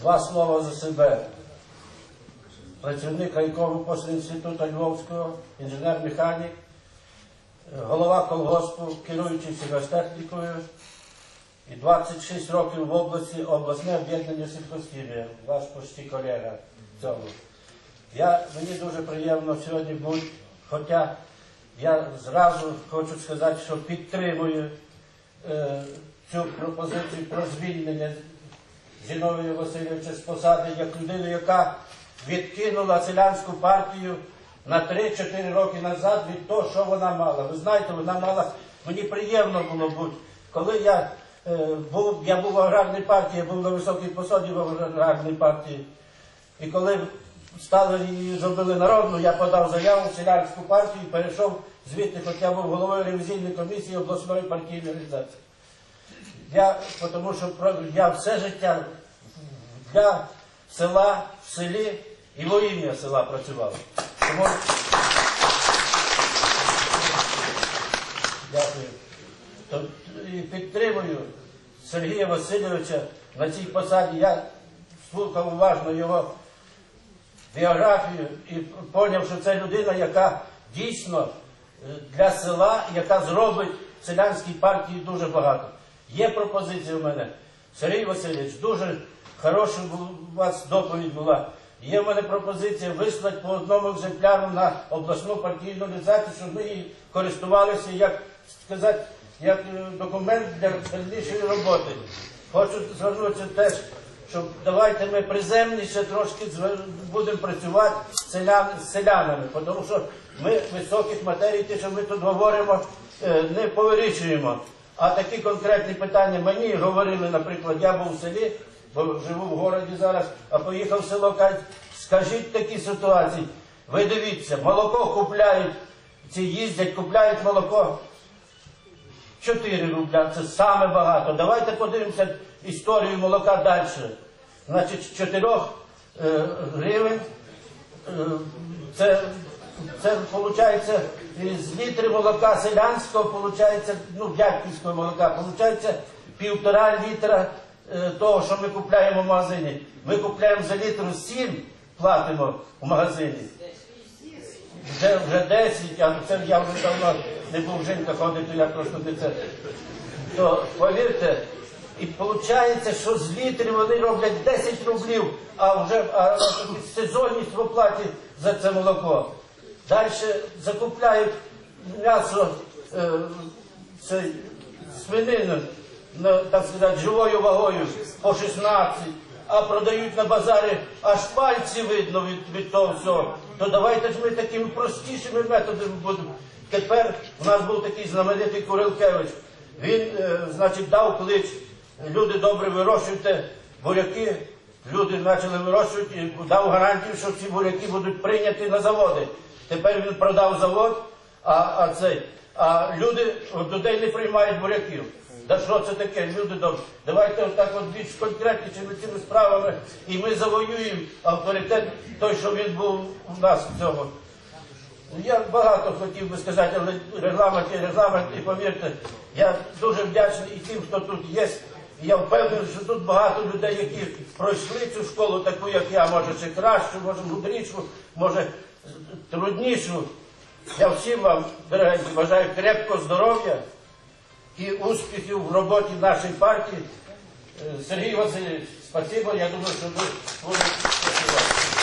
Два слова за себе. Працівник райкому після інституту Львовського, інженер-механік, голова колгоспу, керуючий сільгосптехнікою і 26 років в області обласне об'єднання сільхозхімія, ваш почти колега в цьому. Я, мені дуже приємно сьогодні бути, хоча я зразу хочу сказати, що підтримую е, цю пропозицію про звільнення Зіновія Васильовича з посади як людину, яка відкинула селянську партію на 3-4 роки назад від того, що вона мала. Ви знаєте, вона мала, мені приємно було бути, коли я е, був, я був в аграрній партії, я був на високій посаді в аграрній партії. І коли стали зробили народну, я подав заяву в селянську партію і перейшов звідти, хоч я був головою ревізійної комісії обласної партійної організації. Я, тому що я все життя для села, в селі і во села працював. Тому... Дякую. Підтримую Сергія Васильовича на цій посаді. Я слухав уважно його біографію і зрозумів, що це людина, яка дійсно е, для села, яка зробить селянській партії дуже багато. Є пропозиція в мене. Сергій Васильович, дуже хороша у вас доповідь була. Є в мене пропозиція вислати по одному екземпляру на обласну партійну організацію, щоб ми її користувалися, як сказати, як е, документ для дальнішої роботи. Хочу звернутися теж, щоб давайте ми приземніше трошки будемо працювати з, селян, селянами, тому що ми високих матерій, ті, що ми тут говоримо, е, не повирішуємо. А такі конкретні питання мені говорили, наприклад, я був в селі, живу в городі зараз, а поїхав в село, кажуть, скажіть такі ситуації. Ви дивіться, молоко купляють, ці їздять, купляють молоко 4 рубля, це саме багато. Давайте подивимося історію молока далі. Значить, з 4 е, гривень е, це, це виходить з літри молока селянського, виходить, ну, дядьківського молока, виходить півтора літра того, що ми купляємо в магазині. Ми купляємо за літру 7, платимо в магазині. Вже, вже 10, а це я вже давно не був жінка ходить, то я просто не це. То повірте, і виходить, що з літрів вони роблять 10 рублів, а вже а, сезонність в за це молоко. Далі закупляють м'ясо, е, свинину, ну, так сказати, живою вагою по 16, а продають на базарі аж пальці видно від, від того всього. То давайте ж ми такими простішими методами будемо. Тепер у нас був такий знаменитий Курилкевич. Він, е, значить, дав клич, люди добре вирощуйте буряки. Люди почали вирощувати і дав гарантію, що ці буряки будуть прийняті на заводи. Тепер він продав завод, а, а, цей, а люди людей не приймають буряків. Да що це таке, люди добрі? Давайте отак от більш конкретнішими цими справами, і ми завоюємо авторитет той, що він був у нас в цьому. Я багато хотів би сказати, але регламент є регламент, і повірте, я дуже вдячний і тим, хто тут є. І я впевнений, що тут багато людей, які пройшли цю школу, таку, як я, може ще кращу, може мудрішу, може труднішу. Я всім вам, дорогенькі, бажаю крепкого здоров'я і успіхів в роботі нашої партії. Е, Сергій Васильович, спасибо. Я думаю, що ви будете